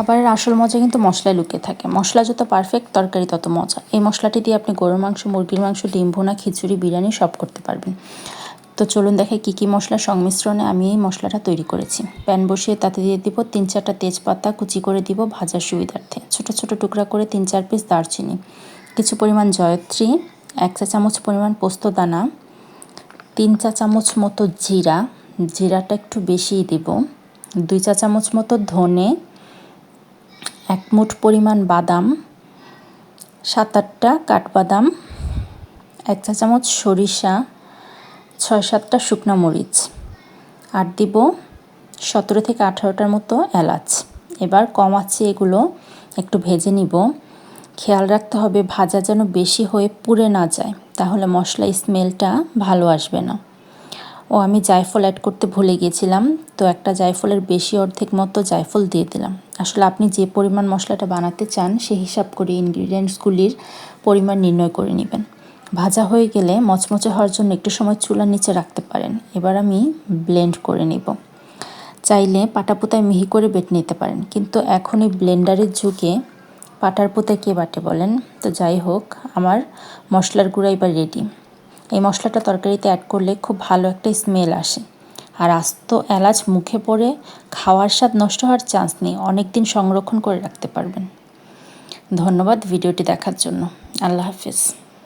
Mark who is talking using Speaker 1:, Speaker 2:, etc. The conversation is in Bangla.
Speaker 1: খাবারের আসল মজা কিন্তু মশলায় লুকিয়ে থাকে। মশলা যত পারফেক্ট তরকারি তত মজা। এই মশলাটি দিয়ে আপনি গরুর মাংস, মুরগির মাংস ডিম ভুনা খিচুড়ি, বিরিয়ানি সব করতে পারবেন। তো চলুন দেখে কী কী মশলার সংমিশ্রণে আমি এই মশলাটা তৈরি করেছি। প্যান বসিয়ে তাতে দিয়ে দিব তিন চারটা তেজপাতা, কুচি করে দিব ভাজার সুবিধার্থে। ছোট ছোট টুকরা করে তিন চার পিস দারচিনি, কিছু পরিমাণ জয়ত্রী, এক চা চামচ পরিমাণ পোস্ত দানা, তিন চা চামচ মতো জিরা, জিরাটা একটু বেশিই দিব, দুই চা চামচ মতো ধনে এক মুঠ পরিমাণ বাদাম, সাত আটটা কাঠবাদাম, এক চা চামচ সরিষা, ছয় সাতটা শুকনো মরিচ আর দিব সতেরো থেকে আঠারোটার মতো এলাচ। এবার কম আছে এগুলো, একটু ভেজে নিব। খেয়াল রাখতে হবে ভাজা যেন বেশি হয়ে পুড়ে না যায়, তাহলে মশলা স্মেলটা ভালো আসবে না। ও আমি জায়ফল অ্যাড করতে ভুলে গিয়েছিলাম, তো একটা জায়ফলের বেশি অর্ধেক মতো জায়ফল দিয়ে দিলাম। আসলে আপনি যে পরিমাণ মশলাটা বানাতে চান সেই হিসাব করে ইনগ্রিডিয়েন্টসগুলির পরিমাণ নির্ণয় করে নেবেন। ভাজা হয়ে গেলে মচমচে হওয়ার জন্য একটু সময় চুলার নিচে রাখতে পারেন। এবার আমি ব্লেন্ড করে নিব। চাইলে পাটাপোতায় মিহি করে বেটে নিতে পারেন, কিন্তু এখন এই ব্লেন্ডারের যুগে পাটার পোতায় কে বাটে বলেন? তো যাই হোক, আমার মশলার গুঁড়া এবার রেডি এই মশলাটা তরকারিতে অ্যাড করলে খুব ভালো একটা স্মেল আসে। আর আস্ত এলাচ মুখে পড়ে খাওয়ার স্বাদ নষ্ট হওয়ার চান্স নেই। অনেক দিন সংরক্ষণ করে রাখতে পারবেন। ধন্যবাদ ভিডিওটি দেখার জন্য। আল্লাহ হাফিজ।